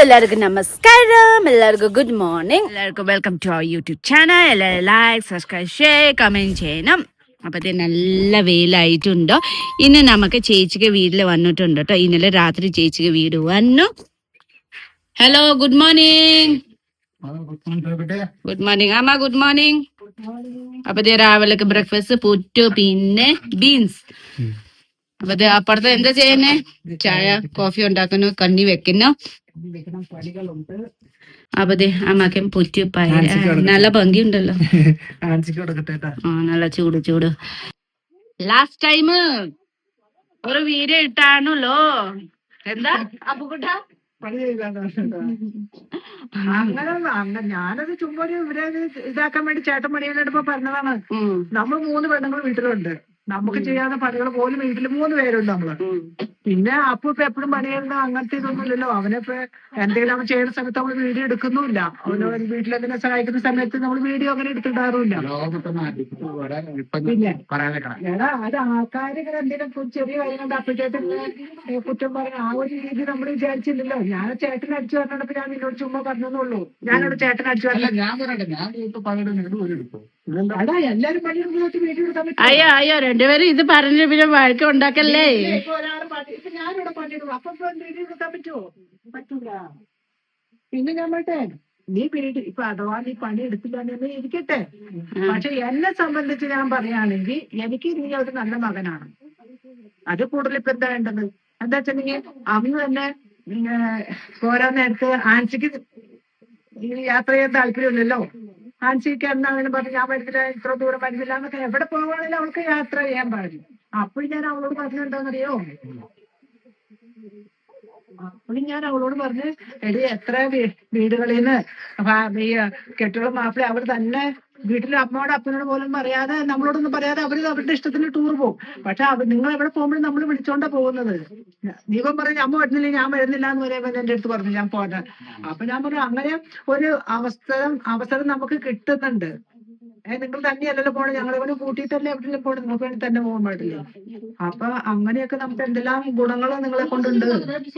എല്ലാവർക്കും നമസ്കാരം എല്ലാവർക്കും ഗുഡ് മോർണിംഗ് എല്ലാവർക്കും welcome to our YouTube channel എല്ലാവരും ലൈക്ക് സബ്സ്ക്രൈബ് ഷെയർ കമന്റ് ചെയ്യണം. അപ്പൊ ഇത് നല്ല വെയിലായിട്ടുണ്ട്. ഇന്ന് നമുക്ക് ചേച്ചിക്ക് വീട്ടിൽ വന്നിട്ടുണ്ട് കേട്ടോ ഇന്നലെ രാത്രി ചേച്ചിക്ക് വീട് വന്നു. Hello good morning good morning അമ്മ ഗുഡ് മോർണിംഗ് അപ്പൊ ഇത് രാവിലെ ബ്രേക്ക്ഫാസ്റ്റ് പുറ്റു പിന്നെ ബീൻസ് അപ്പൊ അപ്പുറത്തെ അപ്പുറത്ത് എന്താ ചെയ്യുന്നേ? ചായ കോഫി ഉണ്ടാക്കുന്നു കണ്ണി വെക്കുന്നു. അപ്പൊ ദേ അമ്മയ്ക്ക് പുറ്റു നല്ല ഭംഗിയുണ്ടല്ലോ. ആ നല്ല ചൂട് ചൂട്. ലാസ്റ്റ് ടൈം ഒരു വീര ഇട്ടാണല്ലോ. എന്താ അപ്പുകുട്ട അങ്ങനെ ഞാനത് ചുമ്മാ ഒരു ഇവരെ ഇത് ഇതാക്കാൻ വേണ്ടി ചേട്ടൻ പണിയിലിടുമ്പോ പറഞ്ഞതാണ്. നമ്മൾ മൂന്ന് പെണ്ണുങ്ങൾ വീട്ടിലുണ്ട്. നമുക്ക് ചെയ്യാവുന്ന പണികൾ പോലും വീട്ടിൽ മൂന്ന് പേരുണ്ട് നമ്മൾ. പിന്നെ അപ്പൊ ഇപ്പൊ എപ്പോഴും പണിയുന്ന അങ്ങനത്തെ ഇതൊന്നും ഇല്ലല്ലോ അവനിപ്പോ എന്തെങ്കിലും അവൻ ചെയ്യുന്ന സമയത്ത് നമ്മൾ വീഡിയോ എടുക്കുന്നുമില്ല. അവന് വീട്ടിലെന്തിനെ സഹായിക്കുന്ന സമയത്ത് നമ്മൾ വീഡിയോ അങ്ങനെ എടുത്തിട്ടാറില്ല പിന്നെ എടാ അത് ആൾക്കാർ ഇങ്ങനെ എന്തെങ്കിലും ചെറിയ കാര്യങ്ങൾ അപ്പച്ചേട്ടൻ കുറ്റം പറയാൻ ആ ഒരു രീതി നമ്മൾ വിചാരിച്ചില്ലല്ലോ. ഞാൻ ചേട്ടൻ അടിച്ചു പറഞ്ഞപ്പോ ഞാൻ നിന്നോട് ചുമ്മാ പറഞ്ഞതുള്ളൂ ഞാനോട് ചേട്ടൻ അടിച്ചു പറഞ്ഞു ഞാൻ പറയട്ടെ. ഞാൻ അയ്യോ അയ്യോ രണ്ടുപേരും ഇത് പറഞ്ഞു പിന്നെ വഴക്ക് ഉണ്ടാക്കല്ലേ? ഇപ്പൊ ഞാനിവിടെ പണിയിടും അപ്പൊ വീഡിയോ എടുക്കാൻ പറ്റുമോ പറ്റൂല. പിന്നെ ഞാൻ പറട്ടെ നീ പിന്നീട് ഇപ്പൊ അഥവാ നീ പണി എടുത്തില്ല എന്ന് ഇരിക്കട്ടെ. പക്ഷെ എന്നെ സംബന്ധിച്ച് ഞാൻ പറയുകയാണെങ്കിൽ എനിക്ക് നീ ഒരു നല്ല മകനാണ്. അത് കൂടുതൽ ഇപ്പൊ എന്താ വേണ്ടത്? എന്താ വെച്ചിട്ടുണ്ടെങ്കിൽ അന്ന് തന്നെ പോരാ പോരാൻ നേരത്ത് ആൻസിക്ക് ഈ യാത്ര ചെയ്യാൻ താല്പര്യമില്ലല്ലോ? ആൻസിക്ക് എന്നാണെന്ന് പറഞ്ഞ് ഞാൻ വരുന്നില്ല ഇത്ര ദൂരം വരുന്നില്ല എന്നൊക്കെ എവിടെ പോവാണെങ്കിലും അവൾക്ക് യാത്ര ചെയ്യാൻ പാടില്ല. അപ്പോൾ ഞാൻ അവളോട് പറഞ്ഞു അപ്പോഴും ഞാൻ അവളോട് പറഞ്ഞ് എടി എത്ര വീടുകളിൽ നിന്ന് ഈ കെട്ടുള്ള മാപ്പിള അവർ തന്നെ വീട്ടിലെ അമ്മയോട് അപ്പനോട് പോലും പറയാതെ നമ്മളോടൊന്നും പറയാതെ അവർ അവരുടെ ഇഷ്ടത്തിന് ടൂർ പോകും പക്ഷെ നിങ്ങൾ എവിടെ പോകുമ്പോഴും നമ്മൾ വിളിച്ചോണ്ടാ പോകുന്നത്. ദീപം പറഞ്ഞു അമ്മ വരുന്നില്ല ഞാൻ വരുന്നില്ല എന്ന് പറയുമ്പോൾ എന്റെ അടുത്ത് പറഞ്ഞു ഞാൻ പോട്ടെ അപ്പൊ ഞാൻ പറഞ്ഞു അങ്ങനെ ഒരു അവസരം അവസരം നമുക്ക് കിട്ടുന്നുണ്ട്. ഏഹ് നിങ്ങൾ തന്നെയല്ലല്ലോ പോണത് ഞങ്ങളെ കൂടെ കൂട്ടിയിട്ടല്ലേ എവിടെയെങ്കിലും പോണത് നിങ്ങൾക്ക് വേണ്ടി തന്നെ പോകാൻ പാടില്ലേ? അപ്പൊ അങ്ങനെയൊക്കെ നമുക്ക് എന്തെല്ലാം ഗുണങ്ങൾ നിങ്ങളെ കൊണ്ടുണ്ട്.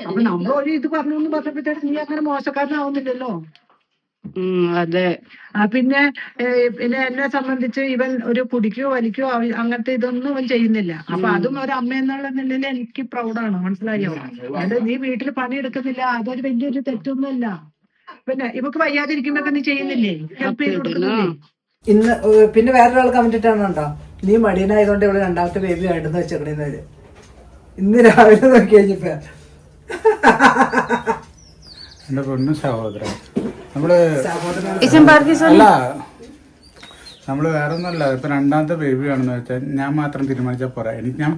അപ്പൊ നമ്മൾ ഒരു ഇത് പറഞ്ഞു എന്ന് പറഞ്ഞപ്പോഴത്തേക്ക് നീ അങ്ങനെ മോശക്കാരനാവുന്നില്ലല്ലോ. അതെ. ആ പിന്നെ പിന്നെ എന്നെ സംബന്ധിച്ച് ഇവൻ ഒരു കുടിക്കോ വലിക്കോ അങ്ങനത്തെ ഇതൊന്നും അവൻ ചെയ്യുന്നില്ല. അപ്പൊ അതും ഒരു അമ്മ എന്നുള്ള നിലയിൽ എനിക്ക് പ്രൗഡാണ്. മനസ്സിലായോ? അത് നീ വീട്ടിൽ പണിയെടുക്കുന്നില്ല. അതൊരു വലിയൊരു തെറ്റൊന്നുമല്ല. പിന്നെ ഇവക്ക് വയ്യാതിരിക്കുമ്പോ നീ ചെയ്യുന്നില്ലേ? ഹെൽപ്പ് ചെയ്ത് കൊടുക്കുന്നില്ലേ? ഇന്ന് പിന്നെ വേറൊരാൾ കമന്റ് ഇട്ടാണോ നീ മടിയനായതുകൊണ്ട് ഇവിടെ രണ്ടാമത്തെ ബേബി ആയിട്ട് വെച്ചേക്കണേന്ന് ഇന്ന് രാവിലെ നോക്കി കഴിഞ്ഞപ്പോ എന്റെ പൊണ്ണു സഹോദരൻ. നമ്മൾ അല്ല നമ്മൾ വേറെ ഒന്നല്ല ഇപ്പൊ രണ്ടാമത്തെ ബേബി ആണെന്ന് വെച്ചാൽ ഞാൻ മാത്രം തീരുമാനിച്ചാൽ പോരാ. എനിക്ക് ഞാൻ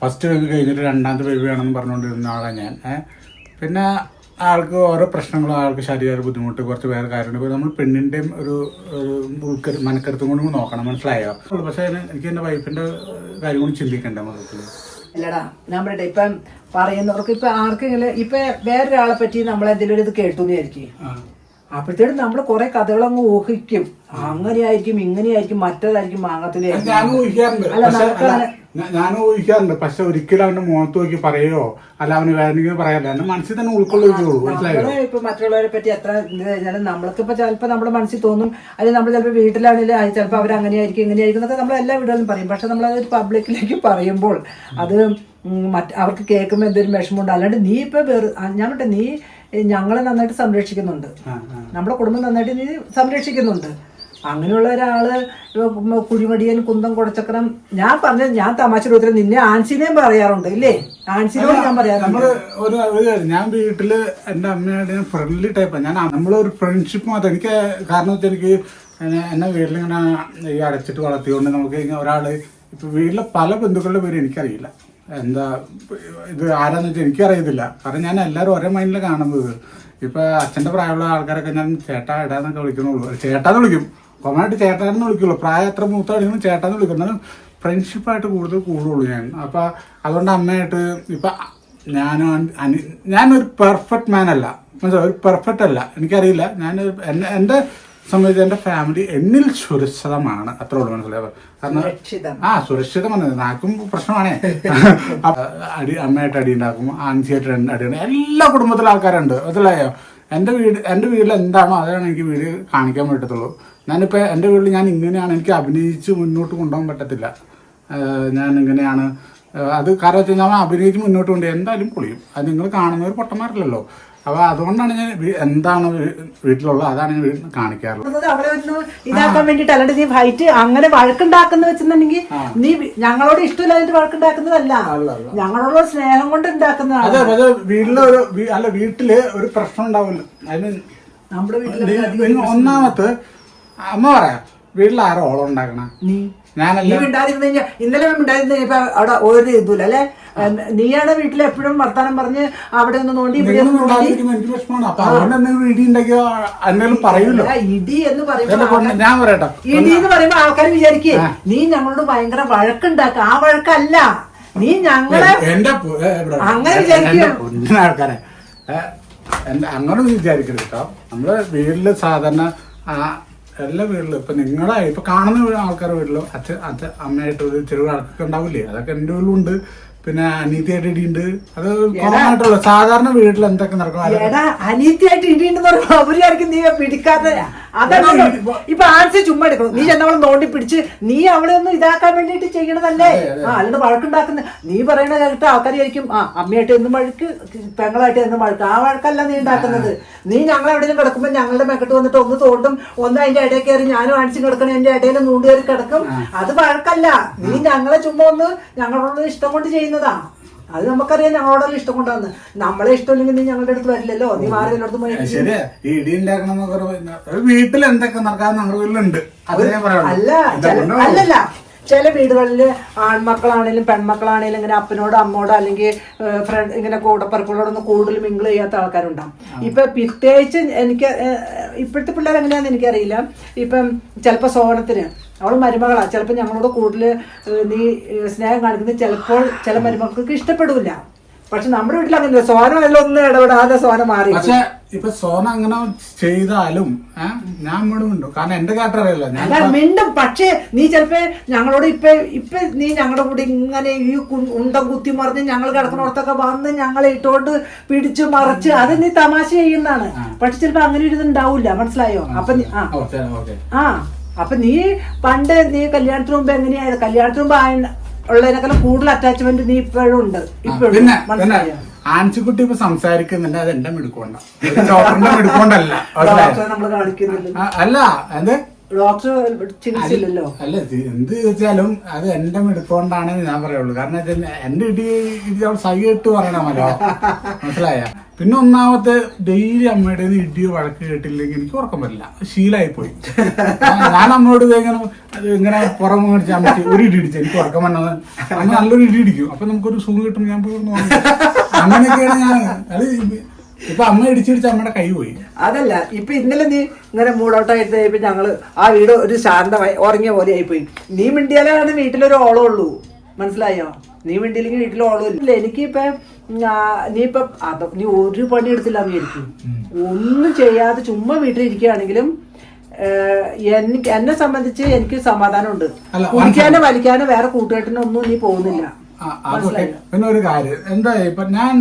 ഫസ്റ്റ് ബേബി കഴിഞ്ഞിട്ട് രണ്ടാമത്തെ ബേബി ആണെന്ന് പറഞ്ഞുകൊണ്ടിരുന്ന ആളാണ് ഞാൻ. പിന്നെ ആൾക്ക് ഓരോ പ്രശ്നങ്ങളും ആൾക്ക് ശരീര ബുദ്ധിമുട്ട് കുറച്ച് വേറെ കാര്യമുണ്ട് നമ്മൾ പെണ്ണിന്റെയും ഒരു ഉൾക്കരു മനക്കരുത്തും കൊണ്ട് നോക്കണം മനസ്സിലായോ? പക്ഷെ എനിക്ക് എന്റെ വൈഫിന്റെ കാര്യം കൂടി ചിന്തിക്കണ്ട മൊത്തത്തിൽ? ഇല്ലടാ ഞാൻ പറയട്ടെ ഇപ്പം പറയുന്നവർക്ക് ഇപ്പൊ ആർക്കെങ്കിലും ഇപ്പൊ വേറൊരാളെ പറ്റി നമ്മളെന്തെങ്കിലും ഒരു ഇത് കേട്ടു എന്ന് വിചാരിക്കും. അപ്പോഴത്തേക്കും നമ്മൾ കുറെ കഥകൾ അങ്ങ് ഊഹിക്കും. അങ്ങനെയായിരിക്കും ഇങ്ങനെയായിരിക്കും മറ്റേതായിരിക്കും മാങ്ങത്തിലായിരിക്കും ഞാൻ ഊഹിക്കാറുണ്ട്. പക്ഷെ ഊഹിക്കാറുണ്ട്. ഒരിക്കലും അവന്റെ മുഖത്ത് നോക്കി പറയോ അല്ല അവന് വേദനിക്കുന്ന പറയാല്ലോ എന്റെ മനസ്സിൽ തന്നെ ഉൾക്കൊള്ളുകയുള്ളൂ. മനസ്സിലായോ? ഇപ്പൊ മറ്റുള്ളവരെ പറ്റി എത്ര ഇത് കഴിഞ്ഞാലും നമ്മൾക്ക് ഇപ്പൊ ചിലപ്പോ നമ്മുടെ മനസ്സിൽ തോന്നും അല്ലെങ്കിൽ നമ്മൾ ചിലപ്പോൾ വീട്ടിലാണെങ്കിലും ചിലപ്പോൾ അവർ അങ്ങനെയായിരിക്കും ഇങ്ങനെയായിരിക്കും എന്നൊക്കെ നമ്മൾ എല്ലാ വീടുകളിലും പറയും. പക്ഷെ നമ്മൾ അതൊരു പബ്ലിക്കിലേക്ക് പറയുമ്പോൾ അത് മറ്റ് അവർക്ക് കേൾക്കുമ്പോൾ എന്തെങ്കിലും വിഷമമുണ്ട്. അല്ലാണ്ട് നീ ഇപ്പൊ വേറെ ഞാൻ നീ ഞങ്ങളെ നന്നായിട്ട് സംരക്ഷിക്കുന്നുണ്ട്. നമ്മുടെ കുടുംബം നന്നായിട്ട് നീ സംരക്ഷിക്കുന്നുണ്ട്. അങ്ങനെയുള്ള ഒരാൾ കുഴിമടിയൻ കുന്തം കുടച്ചക്രം ഞാൻ പറഞ്ഞ ഞാൻ തമാശ രൂപത്തിൽ നിന്നെ ആൻസിനെയും പറയാറുണ്ട് ഇല്ലേ? ആൻസിനോട് ഞാൻ പറയാറുണ്ട്. നമ്മൾ ഒരു ഒരു കാര്യം, ഞാൻ വീട്ടിൽ എന്റെ അമ്മയോട് ഞാൻ ഫ്രണ്ട്ലി ടൈപ്പാണ് ഞാൻ നമ്മളൊരു ഫ്രണ്ട്ഷിപ്പ് മാത്രം എനിക്ക് കാരണം വെച്ചാൽ എനിക്ക് എന്നെ- എന്നെ വീട്ടിലിങ്ങനെ ഈ അടച്ചിട്ട് വളർത്തിയോണ്ട് നമുക്ക് ഇങ്ങനെ ഒരാൾ ഇപ്പൊ വീട്ടിലെ പല ബന്ധുക്കളുടെ പേര് എനിക്കറിയില്ല. എന്താ ഇത് ആരാന്ന് വെച്ചാൽ എനിക്കറിയത്തില്ല കാരണം ഞാൻ എല്ലാവരും ഒരേ മൈൻഡിൽ കാണുന്നത്. ഇപ്പൊ അച്ഛന്റെ പ്രായമുള്ള ആൾക്കാരൊക്കെ ഞാൻ ചേട്ടാ ഇടാന്നൊക്കെ വിളിക്കണുള്ളൂ ചേട്ടാന്ന് വിളിക്കും. കൊമായിട്ട് ചേട്ടാന്ന് വിളിക്കുള്ളൂ. പ്രായം എത്ര മൂത്ത അടിക്കുന്നു ചേട്ടാന്ന് വിളിക്കും. എന്നാലും ഫ്രണ്ട്ഷിപ്പായിട്ട് കൂടുതൽ കൂടുള്ളൂ ഞാൻ. അപ്പൊ അതുകൊണ്ട് അമ്മയായിട്ട് ഇപ്പൊ ഞാനും അനി ഞാനൊരു പെർഫെക്റ്റ് മാൻ അല്ല. മനസ്സിലായി? ഒരു പെർഫെക്റ്റ് അല്ല. എനിക്കറിയില്ല. ഞാൻ എന്റെ സംബന്ധിച്ച് എന്റെ ഫാമിലി എന്നിൽ സുരക്ഷിതമാണ്. അത്രേ ഉള്ളൂ മനസ്സിലായത് കാരണം. ആ സുരക്ഷിതം വന്നത് നാക്കും പ്രശ്നമാണേ. അടി അമ്മയായിട്ട് അടി ഉണ്ടാക്കും ആൻസിയായിട്ട് അടി ഉണ്ടാക്കും. എല്ലാ കുടുംബത്തിലെ ആൾക്കാരുണ്ട്. മനസ്സിലായോ? എന്റെ വീട് എന്റെ വീട്ടിൽ എന്താണോ അതാണ് എനിക്ക് വീട് കാണിക്കാൻ പറ്റത്തുള്ളൂ. ഞാനിപ്പോൾ എന്റെ വീട്ടിൽ ഞാൻ ഇങ്ങനെയാണ് എനിക്ക് അഭിനയിച്ച് മുന്നോട്ട് കൊണ്ടുപോകാൻ പറ്റത്തില്ല. ഞാൻ ഇങ്ങനെയാണ്. അത് കാരണം വെച്ച് കഴിഞ്ഞാൽ അഭിനയിച്ച് മുന്നോട്ട് കൊണ്ട് എന്തായാലും പൊളിയും. അത് നിങ്ങൾ കാണുന്നവർ പൊട്ടന്മാരല്ലല്ലോ. അപ്പോൾ അതുകൊണ്ടാണ് ഞാൻ എന്താണ് വീട്ടിലുള്ളത് അതാണ് ഞാൻ വീട്ടിൽ കാണിക്കാറുള്ളത്. അവിടെ ഒന്ന് ഇതാക്കാൻ വേണ്ടിട്ട് അല്ലാണ്ട് നീ ഫൈറ്റ് അങ്ങനെ വഴക്കുണ്ടാക്കുന്ന വെച്ചെന്നുണ്ടെങ്കിൽ നീ ഞങ്ങളോട് ഇഷ്ടമില്ലാതിട്ട് വഴക്കുണ്ടാക്കുന്നതല്ല. ഞങ്ങളോട് സ്നേഹം കൊണ്ട് ഉണ്ടാക്കുന്നതാണ്. അതെ പക്ഷേ വീട്ടിൽ ഒരു അല്ല വീട്ടിൽ ഒരു പ്രശ്നം ഉണ്ടാവില്ല. അതിന് നമ്മുടെ വീട്ടിൽ ഒന്നാമത്തെ അമ്മ പറയാം വീട്ടിൽ ആരോ ഓളം ഉണ്ടാക്കണ? നീ. ഞാനല്ല. ഇന്നലെ ഇപ്പൊ അവിടെ ഒരു ഇതുമില്ല അല്ലെ? നീയാണ് വീട്ടിൽ എപ്പോഴും വർത്താനം പറഞ്ഞ് അവിടെ ഒന്ന് നോണ്ടി ഇവിടെ ഒന്ന് ഇടി എന്ന് പറയുമ്പോ ഞാൻ പറയട്ടോ. ഇടി എന്ന് പറയുമ്പോ ആൾക്കാർ വിചാരിക്കേ നീ ഞങ്ങളോട് ഭയങ്കര വഴക്കുണ്ടാക്ക. ആ വഴക്കല്ല. നീ ഞങ്ങളെ. അങ്ങനെ വിചാരിക്കും. ആൾക്കാരെ. അങ്ങനെ വിചാരിക്കരുത് കേട്ടോ. നമ്മൾ വീട്ടിൽ സാധാരണ എല്ലാ വീട്ടിലും ഇപ്പൊ നിങ്ങളെ ഇപ്പൊ കാണുന്ന ആൾക്കാരുടെ വീട്ടിലും അച്ഛൻ അച്ഛൻ അമ്മയായിട്ട് ചെറിയ വഴക്കൊക്കെ ഉണ്ടാവില്ലേ? അതൊക്കെ എന്റെ വീട്ടിലും ഉണ്ട് പിന്നെ അനീതിയായിട്ട് ഇടിയുണ്ട്. അത് കോമൺ ആയിട്ടുള്ള സാധാരണ വീട്ടിൽ എന്തൊക്കെ നടക്കും? അത് എടാ അനീതിയായിട്ട് ഇടിയുണ്ടെന്ന് പറയുമ്പോ അവരായിരിക്കും നീ പിടിക്കാത്ത അതാണ് ഇപ്പൊ ആൻസി ചുമ്മാ എടുക്കണം. നീ ചെന്നവളെ നോണ്ടി പിടിച്ച് നീ അവളെ ഒന്ന് ഇതാക്കാൻ വേണ്ടിട്ട് ചെയ്യണതല്ലേ? ആ അല്ലാണ്ട് വഴക്കുണ്ടാക്കുന്ന നീ പറയണ കേട്ട് ആൾക്കാർ വിചാരിക്കും ആ അമ്മയായിട്ട് എന്നും വഴക്ക്? പെങ്ങളായിട്ട് എന്നും വഴക്ക്? ആ വഴക്കല്ല നീ ഉണ്ടാക്കുന്നത്. നീ ഞങ്ങൾ എവിടെയും കിടക്കുമ്പോ ഞങ്ങളുടെ മെക്കെട്ട് വന്നിട്ട് ഒന്ന് തോണ്ടും ഒന്ന് അതിന്റെ ഇടയിൽ കയറി ഞാനും ആൻസി കിടക്കണം എന്റെ ഇടയിൽ നൂണ്ടുകയറി കിടക്കും. അത് വഴക്കല്ല. നീ ഞങ്ങളെ ചുമ്മാ ഒന്ന് ഞങ്ങളോട് ഇഷ്ടം കൊണ്ട് ചെയ്യുന്നതാ അത് നമുക്കറിയാം ഞങ്ങളോടുള്ള ഇഷ്ടം കൊണ്ടാന്ന്. നമ്മളെ ഇഷ്ടമില്ലെങ്കിൽ നീ ഞങ്ങളുടെ അടുത്ത് വരില്ലല്ലോ. നീ മാറി എല്ലായിടത്തും പോയി വീട്ടിൽ എന്തൊക്കെ നടക്കാൻ വീട്ടിലുണ്ട് അല്ല അല്ലല്ല. ചില വീടുകളിൽ ആൺമക്കളാണെങ്കിലും പെൺമക്കളാണെങ്കിലും ഇങ്ങനെ അപ്പനോടോ അമ്മോടോ അല്ലെങ്കിൽ ഫ്രണ്ട് ഇങ്ങനെ കൂടപ്പറപ്പുകളോടൊന്നും കൂടുതൽ മിങ്കിൾ ചെയ്യാത്ത ആൾക്കാരുണ്ടാവും. ഇപ്പൊ പ്രത്യേകിച്ച് എനിക്ക് ഇപ്പോഴത്തെ പിള്ളേർ എങ്ങനെയാന്ന് എനിക്കറിയില്ല. ഇപ്പം ചിലപ്പോൾ സോണത്തിന് അവൾ മരുമകളാണ് ചിലപ്പോൾ ഞങ്ങളോട് കൂടുതൽ നീ സ്നേഹം കാണിക്കുന്നത് ചിലപ്പോൾ ചില മരുമക്കൾക്ക് ഇഷ്ടപ്പെടില്ല പക്ഷെ നമ്മുടെ വീട്ടിൽ അങ്ങനെ സോന എല്ലാം ഒന്നും ഇടപെടാതെ സോന മാറി. പക്ഷെ ഇപ്പൊ സോന അങ്ങനെ ചെയ്താലും ഞാൻ ഇവിടെ ഉണ്ട്? കാരണം എന്റെ കാട്ടർ അറിയില്ല. ഞാൻ മിണ്ടും. പക്ഷേ നീ ചിലപ്പോ ഞങ്ങളോട് ഇപ്പൊ ഇപ്പൊ നീ ഞങ്ങളുടെ കൂടെ ഇങ്ങനെ ഈ ഉണ്ടം കുത്തി മറിഞ്ഞ് ഞങ്ങൾ കിടക്കുന്നിടത്തൊക്കെ വന്ന് ഞങ്ങളെ ഇട്ടോണ്ട് പിടിച്ചു മറിച്ച് അത് നീ തമാശ ചെയ്യുന്നതാണ്. പക്ഷെ ചിലപ്പോ അങ്ങനെ ഒരു ഇതുണ്ടാവില്ല മനസ്സിലായോ? അപ്പൊ ആ. ആ. അപ്പൊ നീ പണ്ട് നീ കല്യാണത്തിന് മുമ്പ് എങ്ങനെയായിരുന്നു? കല്യാണത്തിന് മുമ്പ് ആയ- ഉള്ളതിനേക്കാളും കൂടുതൽ അറ്റാച്ച്മെന്റ് നീ ഇപ്പോഴും ഉണ്ട്. ഇപ്പോഴും പിന്നെ പിന്നെ മനസ്സിലായോ? ആൻസിക്കുട്ടി ഇപ്പൊ സംസാരിക്കുന്നുണ്ട് അത് എന്റെ മിടുക്കൊണ്ട. ഡോക്ടറിന്റെ മിടുക്കൊണ്ടല്ല മനസ്സിലായോ? ഡോക്ടറെ നമ്മൾ കാണിക്കുന്നില്ല ആ, അല്ല എന്ത് അല്ല എന്ത് ചോദിച്ചാലും അത് എന്റെ മിടുക്കൊണ്ടാണ് ഞാൻ പറയുള്ളൂ. കാരണം വെച്ചാൽ എന്റെ ഇടി ഇടി അവൾ സഹിയിട്ട് പറയണമല്ലോ മനസ്സിലായ? പിന്നെ ഒന്നാമത്തെ ഡെയിലി അമ്മയുടെ ഇടി ഇടിയോ വഴക്ക് കേട്ടില്ലെങ്കിൽ എനിക്ക് ഉറക്കം വരില്ല. ശീലായി പോയി ഞാൻ അമ്മയോട് ഇത് ഇങ്ങനെ ഇങ്ങനെ പുറം മേടിച്ച ഒരു ഇടി ഇടിച്ചു എനിക്ക് ഉറക്കം വന്നത്. അമ്മ നല്ലൊരു ഇടി ഇടിക്കും. അപ്പൊ നമുക്കൊരു സുഖം കിട്ടും ഞാൻ പോയി അങ്ങനെയൊക്കെയാണ് ഞാൻ അത് ഇപ്പൊ അമ്മ ഇടിച്ചിടിച്ച് അമ്മയുടെ കൈ പോയി. അതല്ല ഇപ്പൊ ഇന്നലെ നീ ഇങ്ങനെ മൂടോട്ടായിട്ട് ഇപ്പൊ ഞങ്ങൾ ആ വീട് ഒരു ശാന്തമായി ഉറങ്ങിയ പോലെ ആയിപ്പോയി. നീ മിണ്ടിയാലാണ് വീട്ടിലൊരു ഓളം ഉള്ളൂ മനസ്സിലായോ? നീ മിണ്ടിയില്ലെങ്കിൽ വീട്ടിൽ ഓളം ഇല്ല. എനിക്കിപ്പോ നീ ഇപ്പൊ അത നീ ഒരു പണി എടുത്തില്ല വിചാരിക്കും ഒന്നും ചെയ്യാതെ ചുമ്മാ വീട്ടിലിരിക്കുകയാണെങ്കിലും ഇരിക്കുകയാണെങ്കിലും എനിക്ക് എന്നെ സംബന്ധിച്ച് എനിക്ക് സമാധാനമുണ്ട്. ഉണ്ട് കുടിക്കാനോ വലിക്കാനോ വേറെ കൂട്ടുകെട്ടിനൊന്നും നീ പോകുന്നില്ല. അതൊക്കെ പിന്നെ ഒരു കാര്യം. എന്താ ഇപ്പൊ ഞാൻ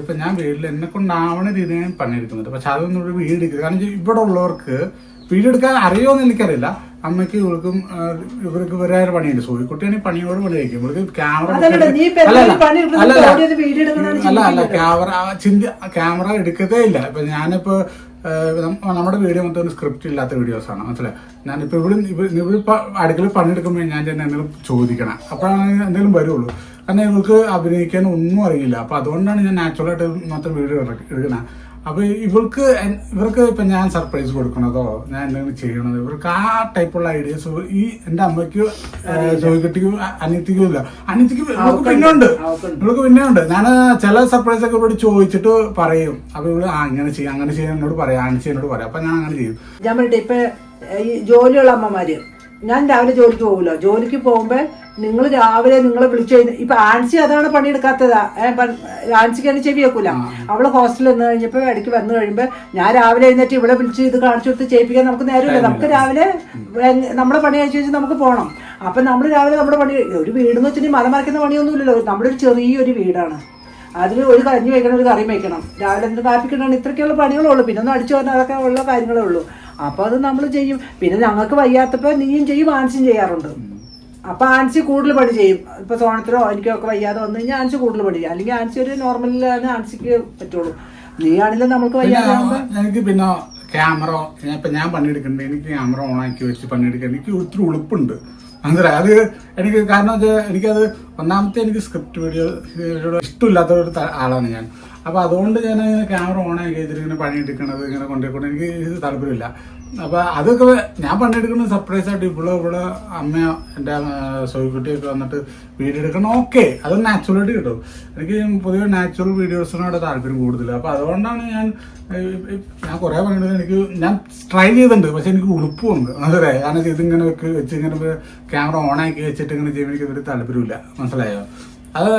ഇപ്പൊ ഞാൻ വീട്ടിൽ എന്നെ കൊണ്ടാവണ രീതിയിൽ ഞാൻ പണിയെടുക്കുന്നുണ്ട് പക്ഷെ അതൊന്നും ഒരു വീട് എടുക്കുക കാരണം ഇവിടെ ഉള്ളവർക്ക് വീടെടുക്കാൻ അറിയുമോന്ന് എനിക്കറിയില്ല. അമ്മയ്ക്ക് ഇവർക്കും ഇവർക്ക് വേറെ പണിയുണ്ട്. സൂര്യക്കുട്ടിയാണ് പണിയോട് പണി കഴിക്കും ഇവർക്ക് ക്യാമറ അല്ല, അല്ല, ക്യാമറ ചിന്തി ക്യാമറ എടുക്കത്തേ ഇല്ല. ഇപ്പൊ ഞാനിപ്പോ നമ്മുടെ വീഡിയോ മൊത്തം ഒരു സ്ക്രിപ്റ്റ് ഇല്ലാത്ത വീഡിയോസ് ആണ് മനസ്സിലായി? ഞാനിപ്പോ ഇവിടെ ഇവിടെ അടുക്കള പണിയെടുക്കുമ്പോൾ ഞാൻ തന്നെ എന്തെങ്കിലും ചോദിക്കണം. അപ്പോഴാണ് എന്തെങ്കിലും വരുള്ളൂ. കാരണം ഇവർക്ക് അഭിനയിക്കാൻ ഒന്നും അറിയില്ല. അപ്പൊ അതുകൊണ്ടാണ് ഞാൻ നാച്ചുറലായിട്ട് മൊത്തം വീഡിയോ എടുക്കുന്നത് അപ്പൊ ഇവർക്ക് ഇവർക്ക് ഇപ്പൊ ഞാൻ സർപ്രൈസ് കൊടുക്കണതോ? ഞാൻ എന്തെങ്കിലും ചെയ്യണതോ? ഇവർക്ക് ആ ടൈപ്പുള്ള ഐഡിയാസ് ഈ എന്റെ അമ്മയ്ക്ക് ജോയിക്കുട്ടിക്കും അനിയത്തിക്കും ഇല്ല. അനിയത്തിക്ക് ഇവർക്ക് പിന്നെ ഉണ്ട് ഇവൾക്ക് പിന്നെ ഉണ്ട് ഞാൻ ചില സർപ്രൈസ് ഒക്കെ ഇവിടെ ചോദിച്ചിട്ട് പറയും. അപ്പൊ ഇവൾ ആ ഇങ്ങനെ ചെയ്യാം അങ്ങനെ ചെയ്യാൻ എന്നോട് പറയാം ആൻസി എന്നോട് പറയാം. അപ്പൊ ഞാൻ അങ്ങനെ ചെയ്യും. ഞാൻ പറയട്ടെ ഇപ്പൊ ഈ ജോലിയുള്ള അമ്മമാര് ഞാൻ രാവിലെ ജോലിക്ക് പോകുമല്ലോ ജോലിക്ക് പോകുമ്പോൾ നിങ്ങൾ രാവിലെ നിങ്ങളെ വിളിച്ചു കഴിഞ്ഞാൽ ഇപ്പൊ ആൻസി അതാണ് പണിയെടുക്കാത്തതാ ഏഹ് തന്നെ ചെവി വെക്കൂല. അവൾ ഹോസ്റ്റലിൽ നിന്ന് കഴിഞ്ഞപ്പോ ഇടയ്ക്ക് വന്നു കഴിയുമ്പോ ഞാൻ രാവിലെ എഴുന്നേറ്റ് ഇവിടെ വിളിച്ച് ഇത് കാണിച്ചു കൊടുത്ത് ചെയ്യിപ്പിക്കാൻ നമുക്ക് നേരമില്ല. നമുക്ക് രാവിലെ നമ്മുടെ പണി കഴിച്ചു വെച്ച് നമുക്ക് പോകണം അപ്പൊ നമ്മൾ രാവിലെ നമ്മുടെ പണി ഒരു വീടെന്ന് വെച്ചിട്ടുണ്ടെങ്കിൽ മല മറിക്കുന്ന പണിയൊന്നുമില്ലല്ലോ. നമ്മുടെ ഒരു ചെറിയൊരു വീടാണ്. അതിൽ ഒരു കഞ്ഞി വെക്കണം ഒരു കറി വെക്കണം രാവിലെ എന്ത് കാപ്പിക്കണം ഇത്രയ്ക്കുള്ള പണികളുള്ളൂ പിന്നെ ഒന്ന് അടിച്ചു പറഞ്ഞാൽ അതൊക്കെ ഉള്ള കാര്യങ്ങളേ ഉള്ളൂ. അപ്പോൾ അത് നമ്മൾ ചെയ്യും. പിന്നെ ഞങ്ങൾക്ക് വയ്യാത്തപ്പോൾ നീയും ചെയ്യും ആൻസിയും ചെയ്യാറുണ്ട്. അപ്പൊ ആൻസി കൂടുതൽ പണി ചെയ്യും. ഇപ്പൊ സോണത്തിനോ എനിക്കോ ഒക്കെ വയ്യാതെ വന്നു കഴിഞ്ഞാൽ ആൻസി കൂടുതൽ പണി ചെയ്യും. അല്ലെങ്കിൽ ആൻസി ഒരു നോർമലിലാണ് ആൻസിക്ക് പറ്റുള്ളൂ. നീ ആണെങ്കിലും നമുക്ക് വയ്യാതെ എനിക്ക് പിന്നെ ക്യാമറ ഇപ്പൊ ഞാൻ പണിയെടുക്കുന്നുണ്ട് എനിക്ക് ക്യാമറ ഓൺ ആക്കി വെച്ച് പണിയെടുക്കാൻ എനിക്ക് ഒത്തിരി ഉളുപ്പുണ്ട്. മനസ്സിലായി അത് എനിക്ക് കാരണം വെച്ചാൽ എനിക്കത് ഒന്നാമത്തെ എനിക്ക് സ്ക്രിപ്റ്റ് വീഡിയോ ഇഷ്ടമില്ലാത്ത ഒരു ആളാണ് ഞാൻ. അപ്പൊ അതുകൊണ്ട് ഞാൻ ഇങ്ങനെ ക്യാമറ ഓൺ ആക്കി വെച്ചിട്ട് ഇങ്ങനെ പണിയെടുക്കണത് ഇങ്ങനെ കൊണ്ടുപോയിക്കൊണ്ട് എനിക്ക് ഇത് താല്പര്യമില്ല. അപ്പോൾ അതൊക്കെ ഞാൻ പണിയെടുക്കുന്നത് സർപ്രൈസ് ആയിട്ട് ഇവിടെ ഇവിടെ അമ്മ എന്റെ സോയിക്കുട്ടിയൊക്കെ വന്നിട്ട് വീഡിയോ എടുക്കണം ഓക്കെ അത് നാച്ചുറലായിട്ട് കിട്ടും. എനിക്ക് പൊതുവെ നാച്ചുറൽ വീഡിയോസിനോട് താല്പര്യം കൂടുതൽ അപ്പോൾ അതുകൊണ്ടാണ് ഞാൻ ഞാൻ കുറേ പണിയെടുക്കുന്നത് എനിക്ക് ഞാൻ ട്രൈ ചെയ്തിട്ടുണ്ട്. പക്ഷേ എനിക്ക് ഉളുപ്പുണ്ട് മനസ്സിലായോ കാരണം ഇതിങ്ങനെ വെക്ക് വെച്ച് ഇങ്ങനെ ക്യാമറ ഓൺ ആക്കി വെച്ചിട്ട് ഇങ്ങനെ ചെയ്യുമ്പോൾ എനിക്ക് ഒരു താല്പര്യമില്ല. മനസ്സിലായോ? അത്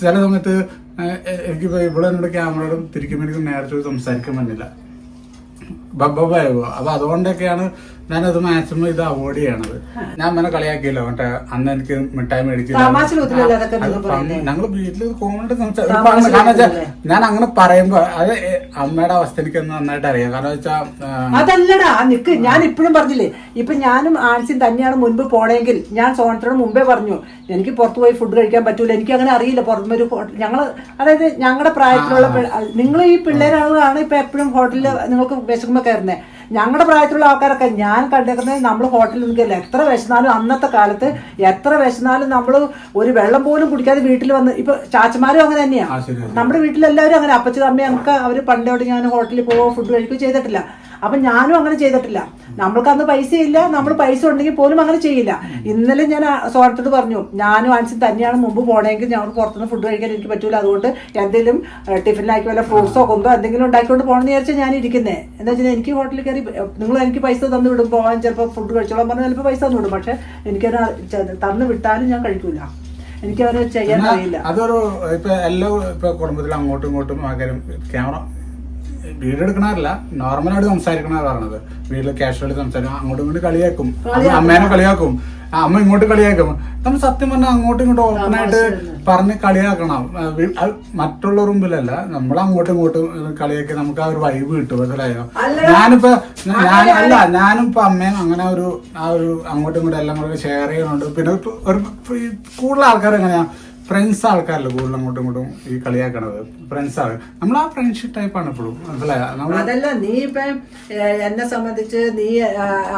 ചില സമയത്ത് ഏഹ്, എനിക്കിപ്പോ ഇവിടെ എന്നോട് ക്യാമറയോടും തിരിക്കുമ്പോൾ എനിക്ക് നേരത്തെ സംസാരിക്കാൻ പറ്റില്ല ബബ്ബായോ അപ്പൊ അതുകൊണ്ടൊക്കെയാണ് ഞാനത് മാക്സിമം ഇത് അവോയ്ഡ് ചെയ്യണത്. ഞാൻ അങ്ങനെ കളിയാക്കിയല്ലോ മറ്റേ അന്ന് എനിക്ക് മിഠായി മേടിച്ചു? ഞങ്ങൾ വീട്ടിൽ കോമൺ കാരണം വെച്ചാൽ? ഞാൻ അങ്ങനെ പറയുമ്പോ അത് അമ്മയുടെ അവസ്ഥ എനിക്ക് നന്നായിട്ട് അറിയാം. കാരണം വെച്ചാ അതല്ലടാ നിക്ക് ഞാൻ ഇപ്പോഴും പറഞ്ഞില്ലേ ഇപ്പൊ ഞാനും ആൻസിയും തന്നെയാണ് മുൻപ് പോണെങ്കിൽ ഞാൻ സോണത്തിനോട് മുമ്പേ പറഞ്ഞു എനിക്ക് പുറത്തു പോയി ഫുഡ് കഴിക്കാൻ പറ്റൂല എനിക്ക് അങ്ങനെ അറിയില്ല പുറത്തു ഒരു ഞങ്ങൾ ഞങ്ങൾ അതായത് ഞങ്ങളുടെ പ്രായത്തിലുള്ള നിങ്ങൾ ഈ പിള്ളേരാണ് ഇപ്പൊ എപ്പോഴും ഹോട്ടലിൽ നിങ്ങൾക്ക് വിശക്കുമ്പോ കയറുന്നത് ഞങ്ങളുടെ പ്രായത്തിലുള്ള ആൾക്കാരൊക്കെ ഞാൻ കണ്ടേക്കുന്നത് നമ്മൾ ഹോട്ടലിൽ നിൽക്കില്ല? എത്ര വിശന്നാലും അന്നത്തെ കാലത്ത് എത്ര വിശന്നാലും നമ്മൾ ഒരു വെള്ളം പോലും കുടിക്കാതെ വീട്ടിൽ വന്ന് ഇപ്പൊ ചാച്ചമാരും അങ്ങനെ തന്നെയാണ് നമ്മുടെ വീട്ടിലെല്ലാവരും അങ്ങനെ. അപ്പച്ചി അമ്മ ഞങ്ങൾക്ക് അവർ പണ്ടോട്ട് ഞാൻ ഹോട്ടലിൽ പോവോ ഫുഡ് കഴിക്കുകയോ ചെയ്തിട്ടില്ല. അപ്പൊ ഞാനും അങ്ങനെ ചെയ്തിട്ടില്ല. നമ്മൾക്ക് അന്ന് പൈസ ഇല്ല നമ്മൾ പൈസ ഉണ്ടെങ്കിൽ പോലും അങ്ങനെ ചെയ്യില്ല. ഇന്നലെ ഞാൻ സോണത്തോട് പറഞ്ഞു. ഞാനും ആൻസും തന്നെയാണ് മുമ്പ് പോണെങ്കിൽ ഞങ്ങൾക്ക് പുറത്തുനിന്ന് ഫുഡ് കഴിക്കാൻ എനിക്ക് പറ്റൂല. അതുകൊണ്ട് എന്തെങ്കിലും ടിഫിനിലാക്കി വല്ല ഫ്രൂട്ട്സോ കൊന്തോ എന്തെങ്കിലും ഉണ്ടാക്കിക്കൊണ്ട് പോകണമെന്ന് വിചാരിച്ചാൽ ഞാൻ ഇരിക്കുന്നത് എന്താ വെച്ചാൽ എനിക്ക് ഹോട്ടലിൽ കയറി നിങ്ങൾ എനിക്ക് പൈസ തന്നു വിടും. പോകാൻ ചിലപ്പോൾ ഫുഡ് കഴിച്ചോളാൻ പറഞ്ഞാൽ ചിലപ്പോൾ പൈസ തന്നു വിടും. പക്ഷെ എനിക്കത് തന്നു വിട്ടാലും ഞാൻ കഴിക്കൂല. എനിക്കത് ചെയ്യാൻ അറിയില്ല. അതൊരു ഇപ്പൊ എല്ലാ ഇപ്പൊ കുടുംബത്തിലും അങ്ങോട്ടും ഇങ്ങോട്ടും ആൾക്കാരും ക്യാമറ വീഡിയോ എടുക്കണമല്ല നോർമലായിട്ട് സംസാരിക്കണ പറയണത് വീട്ടിൽ കാഷ്വലി സംസാരിക്കും. അങ്ങോട്ടും ഇങ്ങോട്ടും കളിയാക്കും. അമ്മ- അമ്മേനെ കളിയാക്കും. അമ്മ ഇങ്ങോട്ട് കളിയാക്കും. നമ്മൾ സത്യം പറഞ്ഞാൽ അങ്ങോട്ടും ഇങ്ങോട്ടും ഓപ്പണായിട്ട് പറഞ്ഞ് കളിയാക്കണം. മറ്റുള്ള മറ്റുള്ളവർ മുമ്പിലല്ല. നമ്മൾ അങ്ങോട്ടും ഇങ്ങോട്ടും കളിയാക്കി നമുക്ക് ആ ഒരു വൈബ് കിട്ടും. മനസ്സിലായോ? ഞാനിപ്പോ ഞാൻ അല്ല ഞാനും ഇപ്പൊ അമ്മയും അങ്ങനെ ഒരു ആ ഒരു അങ്ങോട്ടും ഇങ്ങോട്ടും എല്ലാം കൂടെ ഷെയർ ചെയ്യുന്നുണ്ട്. പിന്നെ ഒരു കൂടുതൽ ആൾക്കാർ എങ്ങനെയാ? ഫ്രണ്ട്സ് ആൾക്കാരല്ലോ കൂടുതൽ അങ്ങോട്ടും ഇങ്ങോട്ടും ഈ കളിയാക്കണത്? ഫ്രണ്ട്സ് ആൾ. നമ്മൾ ആ ഫ്രണ്ട്ഷിപ്പ് ടൈപ്പാണ് ഇപ്പോഴും. മനസ്സിലായോ? അതല്ല നീ ഇപ്പം എന്നെ സംബന്ധിച്ച് നീ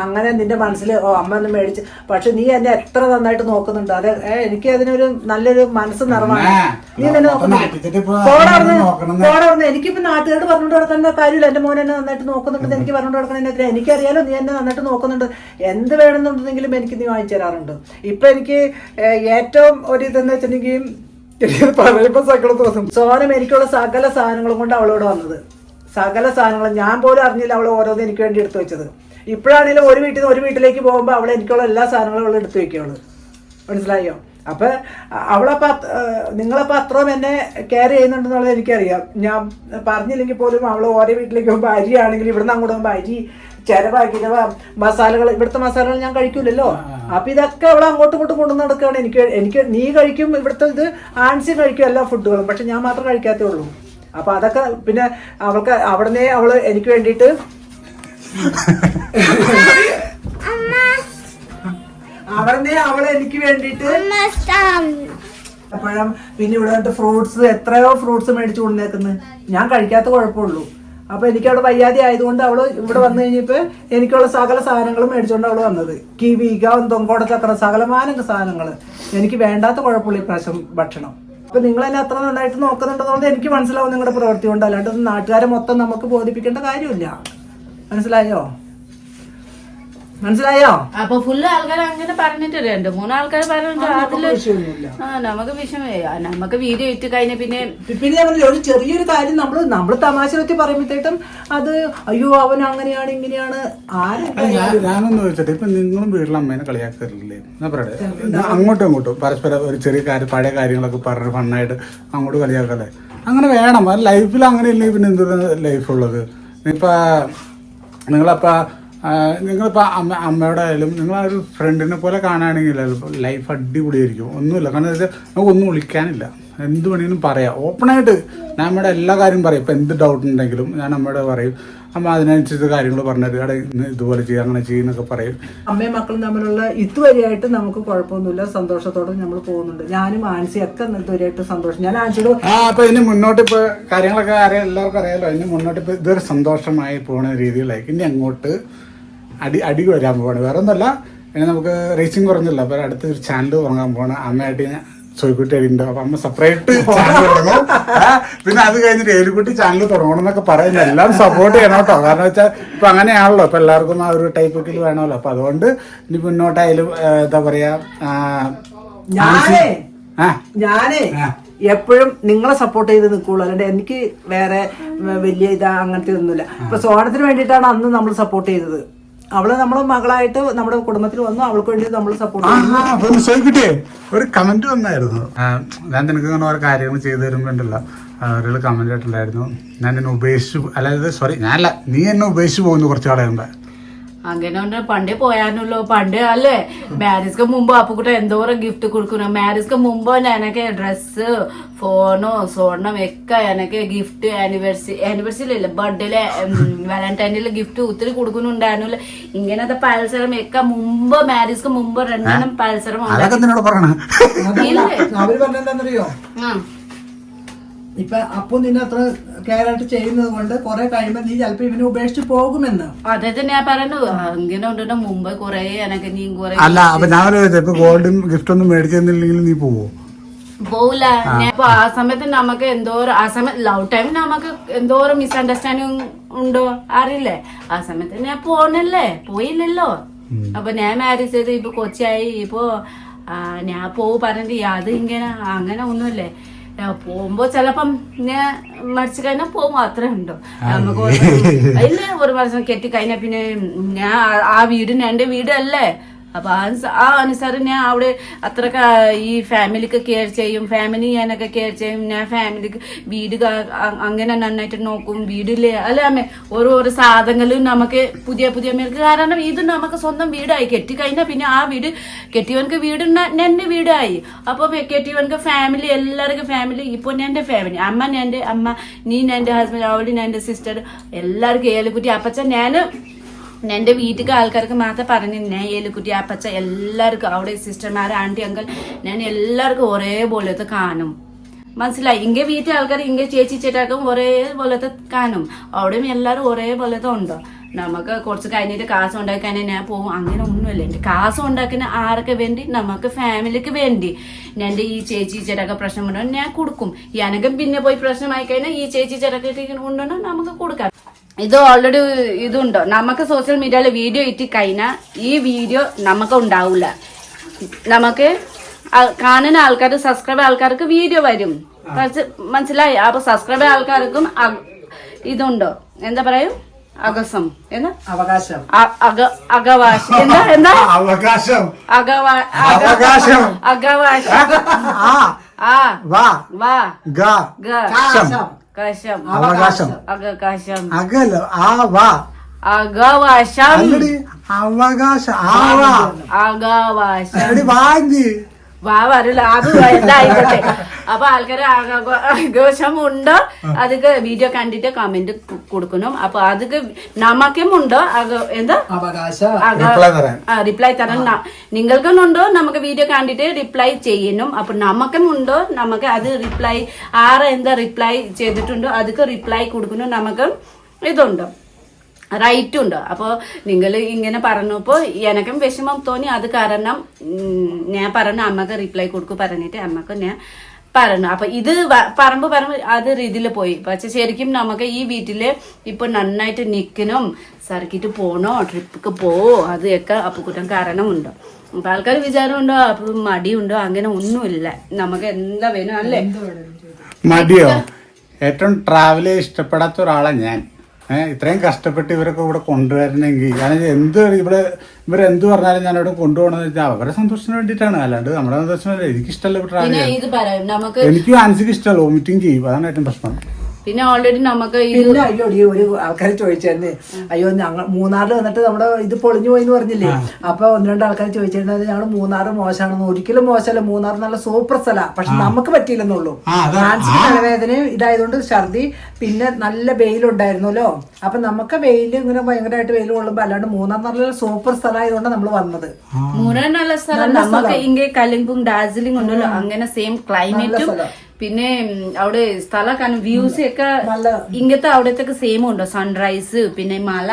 അങ്ങനെ നിന്റെ മനസ്സിൽ ഓ അമ്മ ഒന്ന് മേടിച്ച് പക്ഷെ നീ എന്നെ എത്ര നന്നായിട്ട് നോക്കുന്നുണ്ട്. അത് എനിക്ക് അതിനൊരു നല്ലൊരു മനസ്സ് നിറവാണ്. നീ നോക്കുന്നുണ്ട്. എനിക്കിപ്പോ നാട്ടുകാരോട് പറഞ്ഞുകൊണ്ട് നടക്കേണ്ട കാര്യമില്ല. എന്റെ മോനെ എന്നെ നന്നായിട്ട് നോക്കുന്നുണ്ടെന്ന് എനിക്ക് പറഞ്ഞുകൊണ്ട് നടക്കണതിനെതിരെ എനിക്കറിയാലോ നീ എന്നെ നന്നായിട്ട് നോക്കുന്നുണ്ട്. എന്ത് വേണമെന്നുണ്ടെങ്കിലും എനിക്ക് നീ വാങ്ങിച്ചു തരാറുണ്ട് ഇപ്പൊ എനിക്ക് ഏറ്റവും ഒരു ഇതെന്ന് വെച്ചിട്ടുണ്ടെങ്കിൽ എനിക്കത് പറയുമ്പോ സകല തോന്നും സോനം എനിക്കുള്ള സകല സാധനങ്ങളും കൊണ്ട് അവളോട് വന്നത്. സകല സാധനങ്ങളും. ഞാൻ പോലും അറിഞ്ഞില്ല അവൾ ഓരോന്ന് എനിക്ക് വേണ്ടി എടുത്തു വെച്ചത്. ഇപ്പോഴാണെങ്കിലും ഒരു വീട്ടിൽ നിന്ന് ഒരു വീട്ടിലേക്ക് പോകുമ്പോൾ അവൾ എനിക്കുള്ള എല്ലാ സാധനങ്ങളും അവൾ എടുത്തു വെക്കുകയുള്ളു മനസ്സിലായോ? അപ്പൊ അവളപ്പോ അത്- ഏഹ് നിങ്ങളപ്പോ അത്രയും എന്നെ കെയർ ചെയ്യുന്നുണ്ടെന്നുള്ളത് എനിക്കറിയാം. ഞാൻ പറഞ്ഞില്ലെങ്കിൽ പോലും അവൾ ഓരോ വീട്ടിലേക്ക് പോകുമ്പോൾ അരിയാണെങ്കിൽ ഇവിടുന്ന് അങ്ങോട്ട് പോകുമ്പോൾ അരി കിരവ മസാലകൾ ഇവിടുത്തെ മസാലകൾ ഞാൻ കഴിക്കൂലല്ലോ. അപ്പൊ ഇതൊക്കെ അവിടെ അങ്ങോട്ടും ഇങ്ങോട്ടും കൊണ്ടു നടക്കുകയാണ്. എനിക്ക് എനിക്ക് നീ കഴിക്കും ഇവിടുത്തെ ഇത് ആൻസി കഴിക്കും എല്ലാ ഫുഡുകളും. പക്ഷെ ഞാൻ മാത്രം കഴിക്കാത്തേ ഉള്ളൂ. അപ്പൊ അതൊക്കെ പിന്നെ അവൾക്ക് അവിടുന്ന് അവൾ എനിക്ക് വേണ്ടിയിട്ട് അവിടുന്ന് അവൾ എനിക്ക് വേണ്ടിയിട്ട് അപ്പോഴും പിന്നെ ഇവിടെ ഫ്രൂട്ട്സ് എത്രയോ ഫ്രൂട്ട്സ് മേടിച്ചു കൊണ്ടേക്കുന്നത് ഞാൻ കഴിക്കാത്ത കുഴപ്പമുള്ളൂ. അപ്പൊ എനിക്ക് അവിടെ വയ്യാതെ ആയതുകൊണ്ട് അവൾ ഇവിടെ വന്നു കഴിഞ്ഞപ്പോ എനിക്കുള്ള സകല സാധനങ്ങളും മേടിച്ചോണ്ട് അവൾ വന്നത്. കിവി ഗവൻ തൊങ്കോട ചക്ര സകലമാന സാധനങ്ങൾ എനിക്ക് വേണ്ടാത്ത കുഴപ്പമുള്ള ഇപ്രാവശ്യം ഭക്ഷണം. അപ്പൊ നിങ്ങൾ എന്നെ അത്ര നന്നായിട്ട് നോക്കുന്നുണ്ടെന്നുള്ളത് എനിക്ക് മനസ്സിലാവും നിങ്ങളുടെ പ്രവൃത്തി കൊണ്ട്. അല്ലാണ്ട് നാട്ടുകാരെ മൊത്തം നമുക്ക് ബോധിപ്പിക്കേണ്ട കാര്യമില്ല. മനസ്സിലായോ? മനസ്സിലായോ? അപ്പൊ ഫുള്ള് ആൾക്കാർ അങ്ങനെ പറഞ്ഞിട്ട് രണ്ട് മൂന്ന് ആൾക്കാർ പറഞ്ഞിട്ട് അതിൽ ആ നമുക്ക് വിഷമേ ആ, നമുക്ക് വീഡിയോ ഇട്ട് കഴിഞ്ഞ പിന്നെ പിന്നെ ഞാൻ പറഞ്ഞില്ലേ, ഒരു ചെറിയൊരു കാര്യം നമ്മൾ നമ്മൾ തമാശ പറ്റി പറയുമ്പോഴത്തേക്കും അത് അയ്യോ അവൻ അങ്ങനെയാണ് ഇങ്ങനെയാണ്. വെച്ചിട്ട് ഞാനൊന്ന് ചോദിച്ചിട്ട് ഇപ്പൊ നിങ്ങളും വീട്ടിലെ അമ്മേനെ കളിയാക്കാറില്ലേ എന്നാ പറയട്ടെ? ഇത് അങ്ങോട്ടും ഇങ്ങോട്ടും പരസ്പരം ഒരു ചെറിയ കാര്യം പഴയ കാര്യങ്ങളൊക്കെ പറഞ്ഞ് ഫണ്ണായിട്ട് അങ്ങോട്ട് കളിയാക്കല്ലേ? അങ്ങനെ വേണം. അത് ലൈഫിൽ അങ്ങനെ ഇല്ലെങ്കിൽ പിന്നെ എന്തൊരു ലൈഫുള്ളത് ഇപ്പൊ നിങ്ങളപ്പ ആ, നിങ്ങളിപ്പോ അമ്മ അമ്മയുടെ ആയാലും ഒരു ഫ്രണ്ടിനെ പോലെ കാണുകയാണെങ്കിൽ ലൈഫ് അടിപൊളിയായിരിക്കും. ഒന്നുമില്ല. കാരണം എന്താ വെച്ചാൽ നമുക്ക് ഒന്നും വിളിക്കാനില്ല. എന്ത് വേണമെങ്കിലും പറയാം. ഓപ്പണായിട്ട് ഞാൻ നമ്മുടെ എല്ലാ കാര്യവും പറയും. ഇപ്പം എന്ത് ഡൗട്ട് ഉണ്ടെങ്കിലും ഞാൻ അമ്മയുടെ പറയും. അമ്മ അതിനനുസരിച്ച് കാര്യങ്ങൾ പറഞ്ഞിട്ട് അവിടെ ഇന്ന് ഇതുപോലെ ചെയ്യുക അങ്ങനെ ചെയ്യുന്നൊക്കെ പറയും. അമ്മയും മക്കളും തമ്മിലുള്ള ഇതുവരെയായിട്ട് നമുക്ക് കുഴപ്പമൊന്നുമില്ല. സന്തോഷത്തോടെ നമ്മൾ പോകുന്നുണ്ട്. ഞാനും ആൻസി ഒക്കെ ഇതുവരെയായിട്ട് സന്തോഷം. ഞാൻ ആൻസിയോട് ആ അപ്പൊ ഇനി മുന്നോട്ട് ഇപ്പൊ കാര്യങ്ങളൊക്കെ അറിയാം എല്ലാവർക്കും അറിയാലോ. ഇനി മുന്നോട്ട് ഇപ്പൊ ഇതൊരു സന്തോഷമായി പോണ രീതിയിലായി ഇനി അങ്ങോട്ട് അടി അടി വരാൻ പോവാണ്. വേറെ ഒന്നല്ല പിന്നെ നമുക്ക് റേസിംഗ് കുറഞ്ഞില്ല. അപ്പൊ അടുത്ത ഒരു ചാനൽ തുടങ്ങാൻ പോവാണ്. അമ്മയായിട്ട് ഞാൻ സോയ്ക്കുട്ടി അടിയുണ്ട്. അപ്പൊ അമ്മ സെപ്പറേറ്റ് ചാനൽ തുടങ്ങും. പിന്നെ അത് കഴിഞ്ഞിട്ട് ഏലുകുട്ടി ചാനൽ തുടങ്ങണം എന്നൊക്കെ പറയുന്നത് എല്ലാം സപ്പോർട്ട് ചെയ്യണം കേട്ടോ. കാരണം വെച്ചാൽ ഇപ്പൊ അങ്ങനെയാണല്ലോ. ഇപ്പൊ എല്ലാവർക്കും ആ ഒരു ടൈപ്പ് ഒക്കെ വേണമല്ലോ. അപ്പൊ അതുകൊണ്ട് ഇനി മുന്നോട്ടായാലും എന്താ പറയാ ഞാനേ ഞാനേ എപ്പോഴും നിങ്ങളെ സപ്പോർട്ട് ചെയ്ത് നിൽക്കുള്ളൂ അല്ലാണ്ട് എനിക്ക് വേറെ വലിയ ഇതാ അങ്ങനത്തെ ഒന്നുമില്ല ഇപ്പൊ സോണത്തിന് വേണ്ടിയിട്ടാണ് അന്ന് നമ്മൾ സപ്പോർട്ട് ചെയ്തത്. അവൾ നമ്മളെ മകളായിട്ട് നമ്മുടെ കുടുംബത്തിൽ വന്നു അവൾക്ക് വേണ്ടി നമ്മൾ സപ്പോർട്ട് കിട്ടിയേ? ഒരു കമന്റ് വന്നായിരുന്നു. ഞാൻ നിനക്ക് ഇങ്ങനെ ഓരോ കാര്യങ്ങൾ ചെയ്തു തരുമ്പോണ്ടല്ലോ. ഒരാൾ കമന്റ് ആയിട്ടുണ്ടായിരുന്നു ഞാൻ എന്നെ ഉപേക്ഷിച്ചു അതായത് സോറി ഞാനല്ല. നീ എന്നെ ഉപേക്ഷിച്ചു പോകുന്നു കുറച്ച് ആളുകളുണ്ട് അങ്ങനെ ഉണ്ട് പണ്ടേ പോയാനുള്ളൂ പണ്ട് അല്ലേ? മാരേജ്ക്ക് മുമ്പ് അപ്പുക്കുട്ട എന്തോരം ഗിഫ്റ്റ് കൊടുക്കണം മാരേജ്ക്ക് മുമ്പ് ഞാനൊക്കെ ഡ്രസ്സ് ഫോണോ സ്വർണം ഒക്കെ എനിക്ക് ഗിഫ്റ്റ് ആനിവേഴ്സറി ആനിവേഴ്സറി ഇല്ല ബർത്ത്ഡേയിലെ വാലന്റൈനിലെ ഗിഫ്റ്റ് ഒത്തിരി കൊടുക്കുന്നുണ്ടായിരുന്നില്ല. ഇങ്ങനത്തെ പൽസരം ഒക്കെ മുമ്പ് മാരേജ്ക്ക് മുമ്പ് രണ്ടെണ്ണം അവർ ആ. ഇപ്പൊ അപ്പൊ നിന്നെ അത്ര കെയർ ആയിട്ട് ചെയ്യുന്നത് കൊണ്ട് കുറെ കഴിയുമ്പോ നീ ചിലപ്പോ ഇവനെ ഉപേക്ഷിച്ച് പോകുമെന്ന്. അതെ ഞാൻ പറഞ്ഞു അങ്ങനെ ഉണ്ടോ മുമ്പ് കൊറേ എനക്ക് നീ കൊറേ അല്ല അപ്പൊ ഞാൻ ഗോൾഡും ഗിഫ്റ്റ് ഒന്നും മേടിച്ചെന്നില്ലെങ്കിൽ നീ പോവോ? പോവില്ല അപ്പൊ ആ സമയത്ത് നമുക്ക് എന്തോരം ആ സമയത്ത് ലവ് ടൈം നമുക്ക് എന്തോരം മിസ്അണ്ടർസ്റ്റാൻഡിങ് ഉണ്ടോ? അറിയില്ലേ? ആ സമയത്ത് ഞാൻ പോണല്ലേ? പോയില്ലല്ലോ. അപ്പൊ ഞാൻ മാരേജ് ചെയ്ത് ഇപ്പൊ കൊച്ചായി. ഇപ്പൊ ആ, ഞാൻ പോവും പറഞ്ഞിട്ട് അത് ഇങ്ങനെ അങ്ങനെ ഒന്നുമില്ലേ? പോകുമ്പോ ചിലപ്പം ഞാൻ മരിച്ചു കഴിഞ്ഞാൽ പോകുമ്പോ അത്രേ ഉണ്ടോ? നമുക്ക് ഇല്ല ഒരു വർഷം കെട്ടി കഴിഞ്ഞാ പിന്നെ ഞാൻ ആ- ആ വീട് എന്റെ വീടല്ലേ? അപ്പൊ ആ ആ അനുസരണം ഞാൻ അവിടെ അത്ര ഈ ഫാമിലിക്ക് കെയർ ചെയ്യും. ഫാമിലി ഞാനൊക്കെ കെയർ ചെയ്യും. ഞാൻ ഫാമിലിക്ക് വീട് അങ്ങനെ നന്നായിട്ട് നോക്കും. വീടില്ലേ? അല്ലെ അമ്മ? ഓരോ ഓരോ സാധനങ്ങളും നമുക്ക് പുതിയ പുതിയ മേൽക്ക് കാരണം ഇത് നമുക്ക് സ്വന്തം വീടായി. കെട്ടി കഴിഞ്ഞാൽ പിന്നെ ആ വീട് കെട്ടിയവനക്ക് വീട് എന്റെ വീടായി. അപ്പൊ കെട്ടിയവനക്ക് ഫാമിലി എല്ലാവർക്കും ഫാമിലി ഇപ്പൊ എന്റെ ഫാമിലി അമ്മ എന്റെ അമ്മ നീ എന്റെ ഹസ്ബൻഡ് അവളി എന്റെ സിസ്റ്റർ എല്ലാവർക്കും ഏലക്കുറ്റി അപ്പച്ച ഞാൻ എന്റെ വീട്ടിലെ ആൾക്കാർക്ക് മാത്രം പറഞ്ഞു ഞാൻ ഏലുക്കുട്ടി അപ്പച്ച എല്ലാവർക്കും അവിടെ സിസ്റ്റർമാർ ആന്റി അങ്കിൾ ഞാൻ എല്ലാവർക്കും ഒരേപോലത്തെ കാണും. മനസ്സിലായി? ഇങ്ങനെ വീട്ടിലെ ആൾക്കാർ ഇങ്ങനെ ചേച്ചി ചേട്ടാക്കും ഒരേപോലത്തെ കാണും. അവിടെയും എല്ലാവരും ഒരേപോലത്തെ ഉണ്ടോ? നമുക്ക് കുറച്ച് കഴിഞ്ഞിട്ട് കാശ് ഉണ്ടാക്കാനേ ഞാൻ പോകും അങ്ങനെ ഒന്നുമില്ല. എന്റെ കാശ് ഉണ്ടാക്കുന്ന ആർക്ക് വേണ്ടി? നമുക്ക് ഫാമിലിക്ക് വേണ്ടി. എന്റെ ഈ ചേച്ചി ചേട്ടൊക്കെ പ്രശ്നമുണ്ടോ ഞാൻ കൊടുക്കും. എനക്കും പിന്നെ പോയി പ്രശ്നമായി കഴിഞ്ഞാൽ ഈ ചേച്ചി ചേട്ടൊക്കെ ഉണ്ടോ നമുക്ക് കൊടുക്കാം. ഇത് ഓൾറെഡി ഇതുണ്ടോ? നമുക്ക് സോഷ്യൽ മീഡിയയിൽ വീഡിയോ ഇറ്റി കഴിഞ്ഞാൽ ഈ വീഡിയോ നമുക്ക് ഉണ്ടാവില്ല നമുക്ക് കാണുന്ന ആൾക്കാർ സബ്സ്ക്രൈബ് ആൾക്കാർക്ക് വീഡിയോ വരും. കുറച്ച് മനസ്സിലായി? അപ്പൊ സബ്സ്ക്രൈബ് ആൾക്കാർക്കും ഇതുണ്ടോ? എന്താ പറയൂ? അകസം. എന്താ? അവകാശം. അകവാശം. എന്താ എന്താ? അവകാശം. അകവാശം അവകാശം. അകവാശം. ആ. ആ. വാ. വാ. ഗ. ഗ. അവകാശം. അവകാശം. അകല ആ വാ അല്ലടി അവകാശം ആ വാ വാങ്ങി വാ വരില്ല അത് എന്തായിക്കോട്ടെ അപ്പൊ ആൾക്കാർ ആഘോഷം ഉണ്ടോ അതൊക്കെ വീഡിയോ കണ്ടിട്ട് കമന്റ് കൊടുക്കണം. അപ്പൊ അതൊക്കെ നമുക്കും ഉണ്ടോ. എന്താ? അവകാശം. റിപ്ലൈ തരണം നിങ്ങൾക്കും ഉണ്ടോ. നമുക്ക് വീഡിയോ കണ്ടിട്ട് റിപ്ലൈ ചെയ്യണം. അപ്പൊ നമുക്കും ഉണ്ടോ. നമുക്ക് അത് റിപ്ലൈ ആറ് എന്താ റിപ്ലൈ ചെയ്തിട്ടുണ്ടോ. അതൊക്കെ റിപ്ലൈ കൊടുക്കണം. നമുക്ക് ഇതുണ്ടോ. റൈറ്റ് ഉണ്ട് അപ്പോൾ നിങ്ങൾ ഇങ്ങനെ പറഞ്ഞപ്പോൾ എനക്കും വിഷമം തോന്നി. അത് കാരണം ഞാൻ പറഞ്ഞു അമ്മയ്ക്ക് റിപ്ലൈ കൊടുക്കും പറഞ്ഞിട്ട് അമ്മയ്ക്ക് ഞാൻ പറഞ്ഞു. അപ്പൊ ഇത് പറമ്പ് പറമ്പ് അത് രീതിയിൽ പോയി. പക്ഷെ ശരിക്കും നമുക്ക് ഈ വീട്ടിൽ ഇപ്പൊ നന്നായിട്ട് നിൽക്കണം സർക്കിട്ട് പോണോ ട്രിപ്പൊക്കെ പോവോ അതൊക്കെ അപ്പുക്കുറ്റം കാരണമുണ്ടോ. അപ്പൊ ആൾക്കാർ വിചാരമുണ്ടോ അപ്പൊ മടിയുണ്ടോ അങ്ങനെ ഒന്നുമില്ല. നമുക്ക് എന്താ വേണം അല്ലേ? മടിയോ? ഏറ്റവും ട്രാവൽ ഇഷ്ടപ്പെടാത്ത ഒരാളാണ് ഞാൻ. ഇത്രയും കഷ്ടപ്പെട്ട് ഇവരൊക്കെ ഇവിടെ കൊണ്ടുവരണമെങ്കിൽ ഞാൻ എന്ത് ഇവിടെ ഇവരെന്ത് പറഞ്ഞാലും ഞാൻ ഇവിടെ കൊണ്ടുപോകണമെന്ന് വെച്ചാൽ അവരുടെ സന്തോഷത്തിന് വേണ്ടിയിട്ടാണ്. അല്ലാണ്ട് നമ്മുടെ സന്തോഷത്തിന് എനിക്ക് ഇഷ്ടമല്ല എനിക്ക് മാനസിക ഇഷ്ടമല്ല വോമിറ്റിംഗ് ചെയ്യും. അതാണ് ഏറ്റവും പ്രശ്നം. പിന്നെ ഓൾറെഡി നമുക്ക് പിന്നെ അയ്യോ ഒരു ആൾക്കാർ ചോദിച്ചായിരുന്നു അയ്യോ ഞങ്ങൾ മൂന്നാറിൽ വന്നിട്ട് നമ്മുടെ ഇത് പൊളിഞ്ഞു പോയി എന്ന് പറഞ്ഞില്ലേ അപ്പൊ ഒന്ന് രണ്ട് ആൾക്കാർ ചോദിച്ചിരുന്നത് ഞങ്ങൾ മൂന്നാർ മോശമാണെന്ന് ഒരിക്കലും മോശമല്ല. മൂന്നാർ നല്ല സൂപ്പർ സ്ഥല. പക്ഷെ നമുക്ക് പറ്റിയില്ലെന്നുള്ളൂ. ആ, അതാ- മാനസിക തലവേദന ഇതായതുകൊണ്ട് ഛർദി പിന്നെ നല്ല വെയിലുണ്ടായിരുന്നല്ലോ. അപ്പൊ നമുക്ക് വെയിൽ ഇങ്ങനെ ഭയങ്കരമായിട്ട് വെയിൽ കൊള്ളുമ്പോ അല്ലാണ്ട് മൂന്നാർ നല്ല സൂപ്പർ സ്ഥലമായതുകൊണ്ട് നമ്മൾ വന്നത്. മൂന്നാർ നല്ല സ്ഥലം നമുക്ക് ഇങ്ങനെ കലിമ്പും ഡാർജിലിംഗ് ഉണ്ടല്ലോ. അങ്ങനെ സെയിം ക്ലൈമറ്റും പിന്നെ അവിടെ സ്ഥല കാണും വ്യൂസ് ഒക്കെ ഇങ്ങനത്തെ അവിടത്തെ സെയിം ഉണ്ടോ? സൺറൈസ് പിന്നെ മല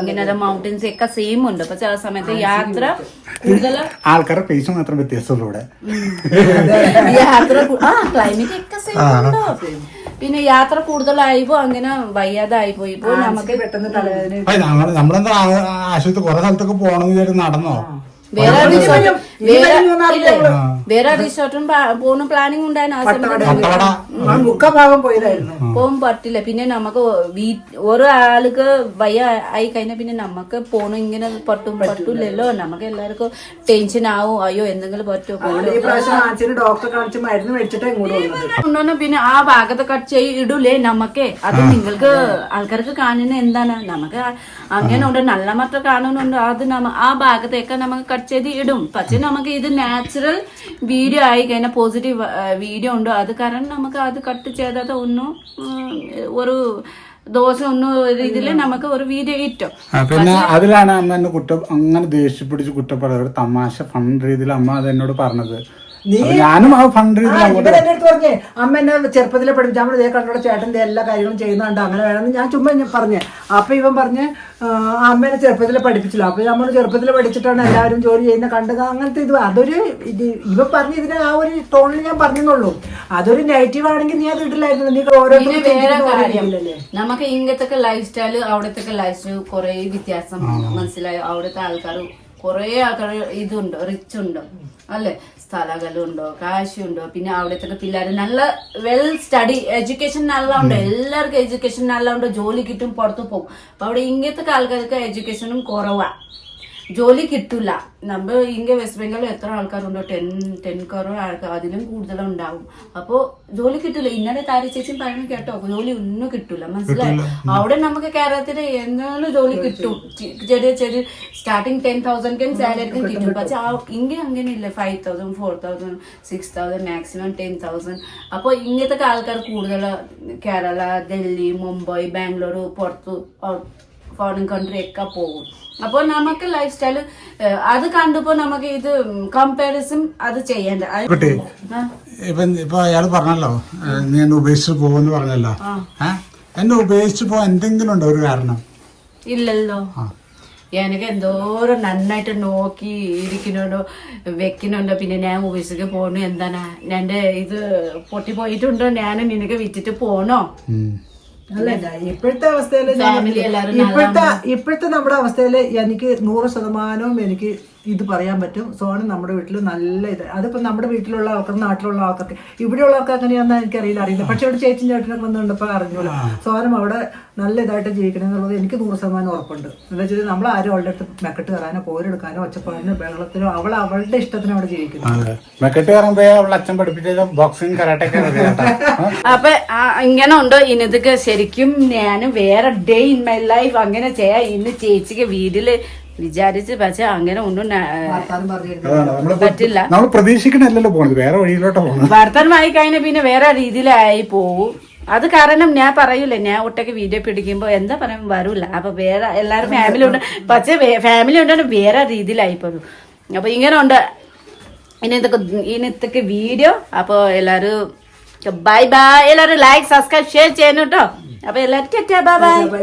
ഇങ്ങനെ മൗണ്ടൻസ് ഒക്കെ സെയിം ഉണ്ട്? അപ്പൊ ചില സമയത്ത് യാത്ര കൂടുതൽ ആൾക്കാരുടെ പേസ് മാത്രം വ്യത്യാസമുള്ളൂ ഇവിടെ. യാത്ര ആ ക്ലൈമറ്റ് ഒക്കെ സെയിം ഉണ്ടോ? പിന്നെ യാത്ര കൂടുതലായിപ്പോ അങ്ങനെ വയ്യാതായി പോയിപ്പോ നമുക്ക് പെട്ടെന്ന് തലവേദന നമ്മളെന്താ ആശുപത്രി കുറെ സ്ഥലത്തൊക്കെ പോകണമെന്ന് വിചാരിച്ച് നടന്നോ? വേറെ റിസോർട്ടും വേറെ പോകുന്ന പ്ലാനിങ് ഉണ്ടായിരുന്നു ആ സമയത്ത് പോയതായിരുന്നു. പോകാൻ പറ്റില്ല. പിന്നെ നമുക്ക് ഓരോ ആൾക്ക് വയ്യ ആയി കഴിഞ്ഞാൽ പിന്നെ നമുക്ക് പോണ ഇങ്ങനെ പറ്റും പറ്റൂലല്ലോ. നമുക്ക് എല്ലാവർക്കും ടെൻഷൻ ആവും. അയ്യോ എന്തെങ്കിലും പറ്റുമോ ഡോക്ടറെ കാണിച്ച് മരുന്ന് മേടിച്ചിട്ട് ഇങ്ങോട്ട് വന്നത്. കൊണ്ടുവന്ന പിന്നെ ആ ഭാഗത്ത് കട്ട് ചെയ്ത് ഇടൂലേ നമുക്ക്. അത് നിങ്ങൾക്ക് ആൾക്കാർക്ക് കാണുന്ന എന്താണ്? നമുക്ക് അങ്ങനെ ഉണ്ട്. നല്ല മറ്റം കാണുന്നുണ്ട്. അത് ആ ഭാഗത്തേക്ക് നമുക്ക് കട്ട് ചെയ്ത് ഇടും. പക്ഷെ നമുക്ക് ഇത് നാച്ചുറൽ വീഡിയോ ആയി കഴിഞ്ഞാൽ പോസിറ്റീവ് വീഡിയോ ഉണ്ടോ. അത് കാരണം നമുക്ക് അത് കട്ട് ചെയ്താൽ ഒന്നും ഒരു ദോഷം ഒന്നും രീതിയിൽ നമുക്ക് ഒരു വീഡിയോ കിട്ടും പിന്നെ അതിലാണ് അമ്മ എന്നെ കുറ്റം അങ്ങനെ ദേഷ്യപ്പിടിച്ച് കുറ്റപ്പെടുന്നത് ഒരു തമാശ ഫൺ രീതിയിൽ അമ്മ അത് എന്നോട് പറഞ്ഞത്. ഞാനും ആ എന്റെ അടുത്ത് പറഞ്ഞേ അമ്മ എന്നെ ചെറുപ്പത്തിലെ പഠിപ്പിച്ച നമ്മൾ ഇതേ കണ്ടോടെ ചേട്ടന്റെ എല്ലാ കാര്യങ്ങളും ചെയ്യുന്നുണ്ട് അങ്ങനെ വേണമെന്ന് ഞാൻ ചുമ്മാ ഞാൻ പറഞ്ഞേ. അപ്പൊ ഇവൻ പറഞ്ഞ് അമ്മ അമ്മേനെ ചെറുപ്പത്തിലെ പഠിപ്പിച്ചില്ല. അപ്പൊ നമ്മൾ ചെറുപ്പത്തിലെ പഠിച്ചിട്ടാണ് എല്ലാവരും ജോലി ചെയ്യുന്ന കണ്ടത് അങ്ങനത്തെ ഇത് അതൊരു ഇത് ഇവ പറഞ്ഞ ഇതിന് ആ ഒരു ടോണിൽ ഞാൻ പറഞ്ഞെന്നുള്ളൂ. അതൊരു നെഗറ്റീവ് ആണെങ്കിൽ നീ അത് ഇടില്ലായിരുന്നു നീ ഓരോരുത്തരും ഓരോ നമുക്ക് ഇങ്ങനത്തെ ലൈഫ് സ്റ്റൈൽ അവിടത്തെ ലൈഫ് സ്റ്റൈൽ കുറെ വ്യത്യാസം മനസ്സിലായോ. അവിടുത്തെ ആൾക്കാർ കുറെ ആൾക്കാർ ഇതുണ്ട് റിച്ച് ഉണ്ട്. അല്ലെ? സ്ഥലങ്ങളുണ്ടോ? കാശുണ്ടോ? പിന്നെ അവിടത്തെ പിള്ളേർ നല്ല വെൽ സ്റ്റഡി എഡ്യൂക്കേഷൻ നല്ല ഉണ്ട് എല്ലാവർക്കും എഡ്യൂക്കേഷൻ നല്ല ഉണ്ട് ജോലി കിട്ടും പുറത്തു പോകും. അപ്പൊ അവിടെ ഇങ്ങനത്തെ ആൾക്കാർക്ക് എഡ്യൂക്കേഷനും കുറവാ. ജോലി കിട്ടൂല. നമ്മൾ ഇങ്ങനെ വെസ്റ്റ് ബംഗാളിൽ എത്ര ആൾക്കാരുണ്ടോ? ടെൻ ടെൻ കറോ ആൾക്കാർ അതിലും കൂടുതലുണ്ടാവും. അപ്പോ ജോലി കിട്ടൂല. ഇന്നലെ താരി ചേച്ചി പറഞ്ഞു കേട്ടോ ജോലി ഒന്നും കിട്ടൂല. മനസ്സിലായി? അവിടെ നമുക്ക് കേരളത്തിൽ എന്നാലും ജോലി കിട്ടും. ചെറിയ ചെറിയ സ്റ്റാർട്ടിങ് ടെൻ തൗസൻഡ് സാലറി കിട്ടും. പക്ഷെ ഇങ്ങനെ അങ്ങനെയില്ല. Five thousand four thousand six thousand maximum ten thousand അപ്പോൾ ഇങ്ങനത്തെ ആൾക്കാർ കൂടുതൽ കേരള ഡൽഹി മുംബൈ ബാംഗ്ലൂർ പുറത്തു ഫോറിൻ കൺട്രി ഒക്കെ പോകും. അപ്പോൾ നമുക്ക് ലൈഫ് സ്റ്റൈൽ അത് കണ്ടപ്പോ നമുക്ക് ഇത് കമ്പാരിസൺ അത് ചെയ്യണ്ട. ഇപ്പൊ അയാൾ പറഞ്ഞല്ലോ നീ എന്നെ ഉപേക്ഷിച്ച് പോകുമെന്ന് പറഞ്ഞല്ലോ. എന്നെ ഉപേക്ഷിച്ച് പോകാൻ എന്തെങ്കിലും ഉണ്ടോ ഒരു കാരണം? ഇല്ലല്ലോ. എനിക്ക് എന്തോരം നന്നായിട്ട് നോക്കി ഇരിക്കുന്നുണ്ടോ വെക്കുന്നുണ്ടോ പിന്നെ ഞാൻ ഓഫീസിലേക്ക് പോകണു എന്താണ്? എന്റെ ഇത് പൊട്ടി പോയിട്ടുണ്ടോ ഞാൻ നിനക്ക് വിറ്റിട്ട് പോണോ. അല്ല? ഇപ്പോഴത്തെ അവസ്ഥയിൽ ഇപ്പോഴത്തെ ഇപ്പോഴത്തെ നമ്മുടെ അവസ്ഥയിൽ എനിക്ക് നൂറ് ശതമാനവും എനിക്ക് ഇത് പറയാൻ പറ്റും. സോണ് നമ്മുടെ വീട്ടിൽ നല്ല ഇത്. അതിപ്പോൾ നമ്മുടെ വീട്ടിലുള്ള ആൾക്കാർ നാട്ടിലുള്ള ആൾക്കാർക്ക് ഇവിടെയുള്ള ആൾക്കാർ അങ്ങനെയാണെന്ന് എനിക്ക് അറിയില്ല. പക്ഷെ ഇവിടെ ചേച്ചി ചേട്ടനൊക്കെ വന്നുകൊണ്ടപ്പോൾ അറിഞ്ഞോളൂ സോനം അവിടെ നല്ല ഇതായിട്ട് ജീവിക്കണം എന്നുള്ളത് എനിക്ക് നൂറ് ശതമാനം ഉറപ്പുണ്ട്. എന്താ വെച്ചാൽ നമ്മൾ ആരും അവളുടെ അടുത്ത് മെക്കെട്ട് കയറാനോ പോരെടുക്കാനോ ഒച്ചപ്പാടിനോ ബഹളത്തിനോ അവൾ അവളുടെ ഇഷ്ടത്തിന് അവിടെ ജീവിക്കുന്നു. മെക്കെട്ട് അവൾ അച്ഛൻ പഠിപ്പിച്ച ബോക്സിംഗ് കരാട്ടൊക്കെ അപ്പൊ ആ, ഇങ്ങനെ ഉണ്ടോ? ഇനിതൊക്കെ ശരിക്കും ഞാൻ വേറെ ഡേ ഇൻ മൈ ലൈഫ് അങ്ങനെ ചെയ്യാ. ഇന്ന് ചേച്ചിക്ക് വീട്ടിൽ വിചാരിച്ച് പക്ഷെ അങ്ങനെ ഒന്നും പറ്റില്ല. നമ്മൾ പ്രതീക്ഷിക്കണല്ലോ പോണത്. വേറെ വഴിയിലോട്ടോ ഭർത്താൻ വർത്തനമായി കഴിഞ്ഞാൽ പിന്നെ വേറെ രീതിയിലായി പോവും. അത് കാരണം ഞാൻ പറയൂല ഞാൻ ഒട്ടൊക്കെ വീഡിയോ പിടിക്കുമ്പോ എന്താ പറയാൻ വരൂല. അപ്പൊ വേറെ എല്ലാരും ഫാമിലി ഉണ്ട്. പക്ഷെ ഫാമിലി ഉണ്ടെങ്കിൽ വേറെ രീതിയിലായി പോകും അപ്പൊ ഇങ്ങനെ ഉണ്ട്. ഇന്നത്തെ ഇന്നത്തെ വീഡിയോ അപ്പൊ എല്ലാരും ബൈ ബൈ എല്ലാരും ലൈക്ക് സബ്സ്ക്രൈബ് ഷെയർ ചെയ്യണം കേട്ടോ അപ്പൊ ബൈ ബൈ